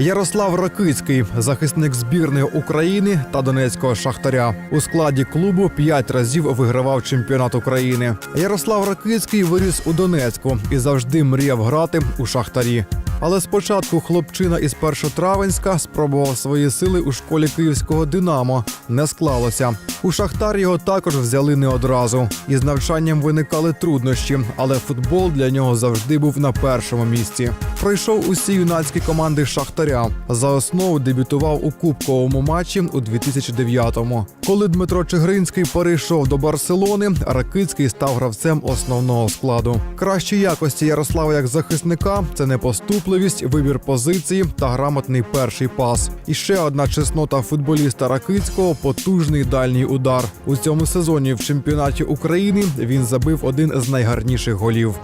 Ярослав Ракицький, захисник збірної України та Донецького шахтаря. У складі клубу п'ять разів вигравав чемпіонат України. Ярослав Ракицький виріс у Донецьку і завжди мріяв грати у шахтарі. Але спочатку хлопчина із Першотравенська спробував свої сили у школі київського Динамо. Не склалося. У Шахтар його також взяли не одразу. Із навчанням виникали труднощі, але футбол для нього завжди був на першому місці. Пройшов усі юнацькі команди Шахтаря. За основу дебютував у кубковому матчі у 2009-му. Коли Дмитро Чигринський перейшов до Барселони, Ракицький став гравцем основного складу. Кращі якості Ярослава як захисника це непоступливість, вибір позиції та грамотний перший пас. І ще одна чеснота футболіста Ракицького потужний дальній удар. У цьому сезоні в чемпіонаті України він забив один з найгарніших голів.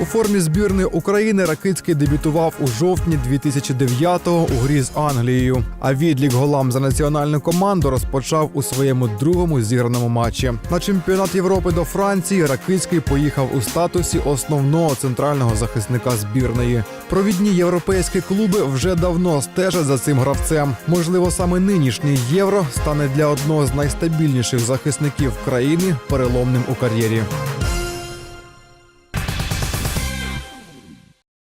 У формі збірної України Ракицький дебютував у жовтні 2009-го у грі з Англією. А відлік голам за національну команду розпочав у своєму другому зіграному матчі. На чемпіонат Європи до Франції Ракицький поїхав у статусі основного центрального захисника збірної. Провідні європейські клуби вже давно стежать за цим гравцем. Можливо, саме нинішній євро стане для одного з найстабільніших захисників країни переломним у кар'єрі.